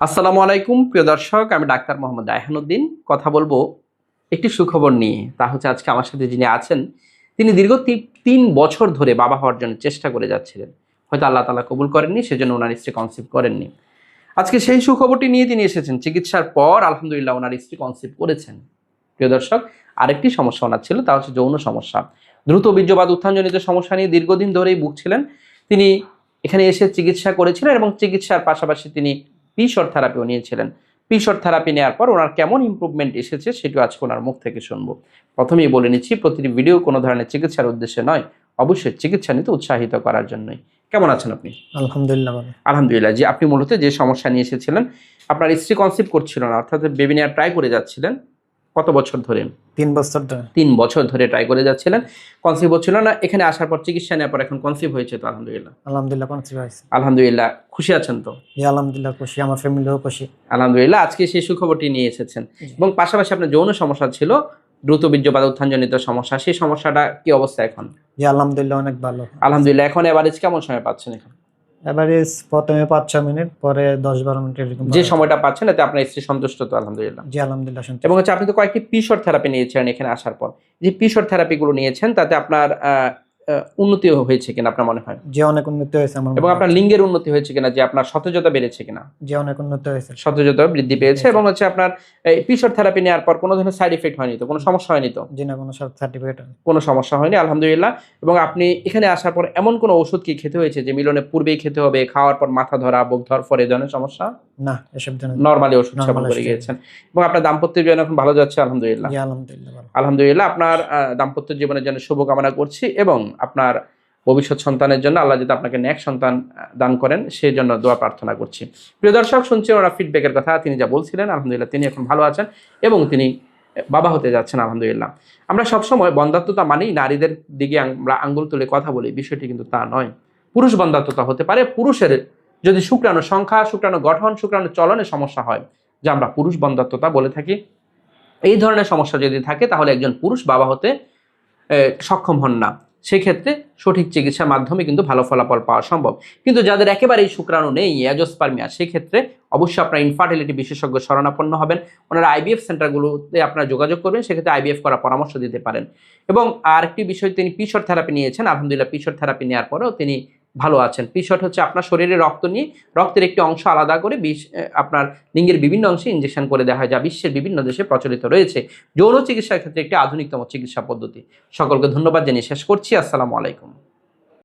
আসসালামু আলাইকুম, প্রিয় দর্শক, আমি ডাক্তার মোহাম্মদ রায়হানুদ্দিন। কথা বলব একটি সুখবর নিয়ে, তা হচ্ছে আজকে আমার সাথে যিনি আছেন, তিনি দীর্ঘ তিন বছর ধরে বাবা হওয়ার জন্য চেষ্টা করে যাচ্ছিলেন। হয়তো আল্লাহ তালা কবুল করেননি, সেজন্য ওনার স্ত্রী কনসিভ করেননি। আজকে সেই সুখবরটি নিয়ে তিনি এসেছেন। চিকিৎসার পর আলহামদুলিল্লাহ ওনার স্ত্রী কনসিভ করেছেন। প্রিয় দর্শক, আরেকটি সমস্যা ওনার ছিল, তা হচ্ছে যৌন সমস্যা। দ্রুত বীর্যবাদ, উত্থানজনিত সমস্যা নিয়ে দীর্ঘদিন ধরেই ভুগছিলেন। তিনি এখানে এসে চিকিৎসা করেছিলেন এবং চিকিৎসার পাশাপাশি তিনি পিশর থেরাপিও নিয়েছিলেন। পিশর থেরাপি নেওয়ার পর ওনার কেমন ইম্প্রুভমেন্ট এসেছে সেটিও আজকে ওনার মুখ থেকে শুনব। প্রথমেই বলে নিচ্ছি প্রতিটি ভিডিও কোনো ধরনের চিকিৎসার উদ্দেশ্যে নয় অবশ্যই চিকিৎসা নিতে উৎসাহিত করার জন্যই। কেমন আছেন আপনি? আলহামদুলিল্লাহ আলহামদুলিল্লাহ জি আপনি মূলত যে সমস্যা নিয়ে এসেছিলেন আপনার স্ত্রী কনসিভ করছিল না অর্থাৎ বেবি নেওয়ার ট্রাই করে যাচ্ছিলেন কত বছর ধরে? তিন বছর ধরে। তিন বছর ধরে ট্রাই করে যাচ্ছিলেন। কনসিভ হচ্ছিল না এখানে আসার পর চিকিৎসা নেওয়ার পর এখন কনসিভ হয়েছে তো আলহামদুলিল্লাহ। আলহামদুলিল্লাহ কনসিভ হয়েছে। আলহামদুলিল্লাহ খুশি আছেন তো? আলহামদুলিল্লাহ খুশি আমার ফ্যামিলিও খুশি। আলহামদুলিল্লাহ আজকে সেই সুখবরটি নিয়ে এসেছেন। এবং পাশাপাশি আপনার যৌন সমস্যা ছিল দ্রুত বীর্যপাত উত্থানজনিত সমস্যা সেই সমস্যাটা কি অবস্থা এখন? আলহামদুলিল্লাহ অনেক ভালো। আলহামদুলিল্লাহ এখন এভারেজ কেমন সময় পাচ্ছেন এখন? এবারে প্রথমে পাঁচ ছ মিনিট পরে দশ বারো মিনিট এরকম যে সময়টা পাচ্ছেন এতে আপনার স্ত্রী সন্তুষ্ট তো আলহামদুলিল্লাহ। জি আলহামদুলিল্লাহ সন্তুষ্ট। এবং হচ্ছে আপনি তো কয়েকটি পিশর থেরাপি নিয়েছেন এখানে আসার পর। যে পিশর থেরাপিগুলো নিয়েছেন তাতে আপনার উন্নতি হয়েছে কিনা আপনার মনে হয়? যে অনেক উন্নতি হয়েছে আমার এবং আপনার লিঙ্গের উন্নতি হয়েছে কিনা যে আপনার সতেজতা বেড়েছে কিনা? যে অনেক উন্নতি হয়েছে। সতেজতা বৃদ্ধি পেয়েছে এবং হচ্ছে আপনার এই পিশর থেরাপি নেওয়ার পর কোনো ধরনের সাইড এফেক্ট হয়নি তো? কোনো সমস্যা হয়নি তো? জি না কোনো সার্টিফিকেট কোনো সমস্যা হয়নি আলহামদুলিল্লাহ। এবং আপনি এখানে আসার পর এমন কোনো ওষুধ কি খেতে হয়েছে যে মিলনের পূর্বেই খেতে হবে খাওয়ার পর মাথা ধরা বুক ধর পর ধরনের সমস্যা? না এসব নর্মালি ওষুধ সেবন করে গিয়েছেন। এবং আপনার দাম্পত্য জীবন এখন ভালো যাচ্ছে আলহামদুলিল্লাহ। আলহামদুলিল্লাহ আলহামদুলিল্লাহ, আপনার দাম্পত্য জীবনের জন্য শুভকামনা করছি এবং আপনার ভবিষ্যৎ সন্তানের জন্য আল্লাহ যদি আপনাকে ন্যাক সন্তান দান করেন সেই জন্য দোয়া প্রার্থনা করছি। প্রিয় দর্শক শুনছেন ওরা ফিডব্যাকের কথা, তিনি যা বলছিলেন, আলহামদুলিল্লাহ তিনি এখন ভালো আছেন এবং তিনি বাবা হতে যাচ্ছেন, আলহামদুলিল্লাহ। আমরা সবসময় বন্ধাত্মতা মানেই নারীদের দিকে আমরা আঙ্গুল তুলে কথা বলি, বিষয়টি কিন্তু তা নয়। পুরুষ বন্ধাত্মতা হতে পারে, পুরুষের যদি শুক্রাণু সংখ্যা, শুক্রাণু গঠন, শুক্রাণু চলনে সমস্যা হয়, যা আমরা পুরুষ বন্ধাত্মতা বলে থাকি এই ধরনের সমস্যা যদি থাকে, তাহলে একজন পুরুষ বাবা হতে সক্ষম হন না। সেক্ষেত্রে সঠিক চিকিৎসার মাধ্যমে কিন্তু ভালো ফলাফল পাওয়া সম্ভব। কিন্তু যাদের একেবারেই শুক্রাণু নেই, অ্যাজোস্পার্মিয়া, সেক্ষেত্রে অবশ্যই আপনার ইনফার্টিলিটি বিশেষজ্ঞ শরণাপন্ন হবেন। ওনারা আইবিএফ সেন্টারগুলোতে আপনারা যোগাযোগ করবেন, সেক্ষেত্রে আইবিএফ করার পরামর্শ দিতে পারেন। এবং আরেকটি বিষয় তিনি পিশর থেরাপি নিয়েছেন, আলহামদুলিল্লাহ পিশর থেরাপি নেওয়ার পরেও তিনি ভালো আছেন। পিশট হচ্ছে আপনার শরীরে রক্ত নিয়ে, রক্তের একটি অংশ আলাদা করে বিষ আপনার লিঙ্গের বিভিন্ন অংশে ইঞ্জেকশন করে দেওয়া হয়, যা বিশ্বের বিভিন্ন দেশে প্রচলিত রয়েছে। যৌন চিকিৎসার ক্ষেত্রে একটি আধুনিকতম চিকিৎসা পদ্ধতি। সকলকে ধন্যবাদ জানিয়ে শেষ করছি। আসসালামু আলাইকুম।